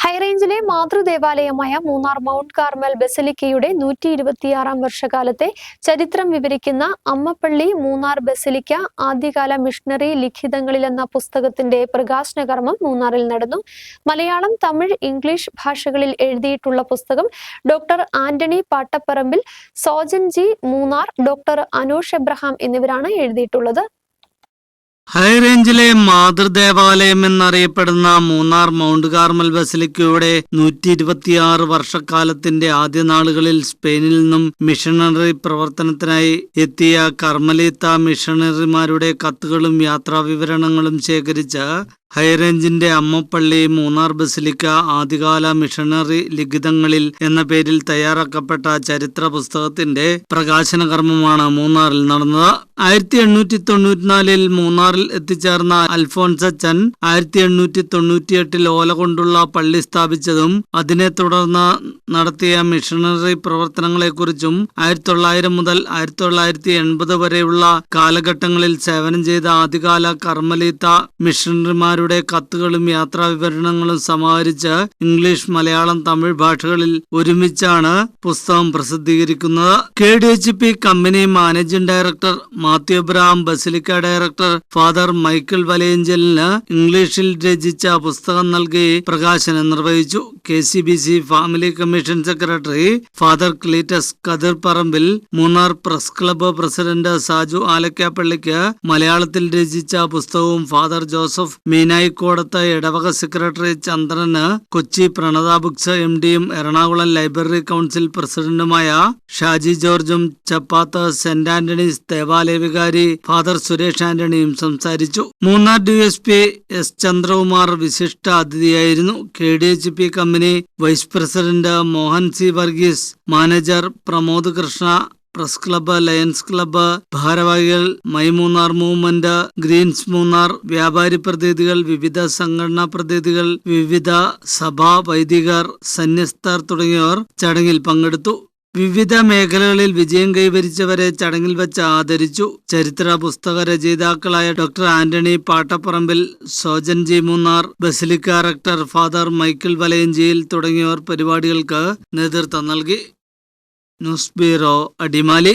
ഹൈറേഞ്ചിലെ മാതൃദേവാലയമായ Munnar mount Carmel ബസലിക്കയുടെ നൂറ്റി ഇരുപത്തിയാറാം വർഷകാലത്തെ ചരിത്രം വിവരിക്കുന്ന അമ്മപ്പള്ളി മൂന്നാർ ബസലിക്ക ആദ്യകാല മിഷണറി ലിഖിതങ്ങളിൽ എന്ന പുസ്തകത്തിന്റെ പ്രകാശന കർമ്മം മൂന്നാറിൽ നടന്നു. മലയാളം തമിഴ് ഇംഗ്ലീഷ് ഭാഷകളിൽ എഴുതിയിട്ടുള്ള പുസ്തകം doctor Antony Pattaparambil Sojan G Munnar doctor Anoosh Abraham എന്നിവരാണ് എഴുതിയിട്ടുള്ളത്. ഹൈറേഞ്ചിലെ മാതൃദേവാലയം എന്നറിയപ്പെടുന്ന മൂന്നാർ മൗണ്ട് കാർമൽ ബസലിക്കയുടെ നൂറ്റി ഇരുപത്തിയാറ് വർഷക്കാലത്തിന്റെ ആദ്യ നാളുകളിൽ സ്പെയിനിൽ നിന്നും മിഷണറി പ്രവർത്തനത്തിനായി എത്തിയ കർമ്മലീത്ത മിഷണറിമാരുടെ കത്തുകളും യാത്രാവിവരണങ്ങളും ശേഖരിച്ച് ഹൈറേഞ്ചിന്റെ അമ്മപ്പള്ളി മൂന്നാർ ബസിലിക്ക ആദ്യകാല മിഷണറി ലിഖിതങ്ങളിൽ എന്ന പേരിൽ തയ്യാറാക്കപ്പെട്ട ചരിത്ര പുസ്തകത്തിന്റെ പ്രകാശന കർമ്മമാണ് മൂന്നാറിൽ നടന്നത്. ആയിരത്തി എണ്ണൂറ്റി തൊണ്ണൂറ്റിനാലിൽ മൂന്നാറിൽ എത്തിച്ചേർന്ന അൽഫോൺസച്ചൻ ആയിരത്തി എണ്ണൂറ്റി തൊണ്ണൂറ്റിയെട്ടിൽ ഓല കൊണ്ടുള്ള പള്ളി സ്ഥാപിച്ചതും അതിനെ തുടർന്ന് നടത്തിയ മിഷണറി പ്രവർത്തനങ്ങളെക്കുറിച്ചും ആയിരത്തി തൊള്ളായിരം മുതൽ ആയിരത്തി തൊള്ളായിരത്തി എൺപത് വരെയുള്ള കാലഘട്ടങ്ങളിൽ സേവനം ചെയ്ത ആദ്യകാല കർമ്മലീത്ത മിഷണറിമാരുടെ കത്തുകളും യാത്രാവിവരണങ്ങളും സമാഹരിച്ച് ഇംഗ്ലീഷ് മലയാളം തമിഴ് ഭാഷകളിൽ ഒരുമിച്ചാണ് പുസ്തകം പ്രസിദ്ധീകരിക്കുന്നത്. K D H P company managing director Mathew Abraham basilica director father Michael വലയഞ്ചലിന് ഇംഗ്ലീഷിൽ രചിച്ച പുസ്തകം നൽകി പ്രകാശനം നിർവഹിച്ചു. K C B C family commission secretary father Cletus Kathirparambil Munnar press club president Saju ആലക്കാപ്പള്ളിക്ക് മലയാളത്തിൽ രചിച്ച പുസ്തകവും ഫാദർ ജോസഫ് മീനായിക്കോടത്ത് ഇടവക സെക്രട്ടറി ചന്ദ്രന് കൊച്ചി പ്രണത ബുക്സ് എം ഡിയും എറണാകുളം ലൈബ്രറി കൗൺസിൽ പ്രസിഡന്റുമായ ഷാജി ജോർജും ചപ്പാത്ത് സെന്റ് ആന്റണീസ് ദേവാലയ വികാരി ഫാദർ സുരേഷ് ആന്റണിയും സംസാരിച്ചു. Munnar D S P S Chandrakumar വിശിഷ്ട അതിഥിയായിരുന്നു. K D H P company vice president Mohan C Varghese manager Pramod Krishna press club Lions club ഭാരവാഹികൾ my Munnar movement greens Munnar വ്യാപാരി പ്രതിനിധികൾ വിവിധ സംഘടനാ പ്രതിനിധികൾ വിവിധ സഭാ വൈദികർ സന്യസ്തർ തുടങ്ങിയവർ ചടങ്ങിൽ പങ്കെടുത്തു. വിവിധ മേഖലകളിൽ വിജയം കൈവരിച്ചവരെ ചടങ്ങിൽ വെച്ച് ആദരിച്ചു. ചരിത്ര പുസ്തക രചയിതാക്കളായ doctor Antony Pattaparambil Sojan G Munnar basilica rector father Michael വലയഞ്ചിയിൽ തുടങ്ങിയവർ പരിപാടികൾക്ക് നേതൃത്വം നൽകി. News bureau Adimali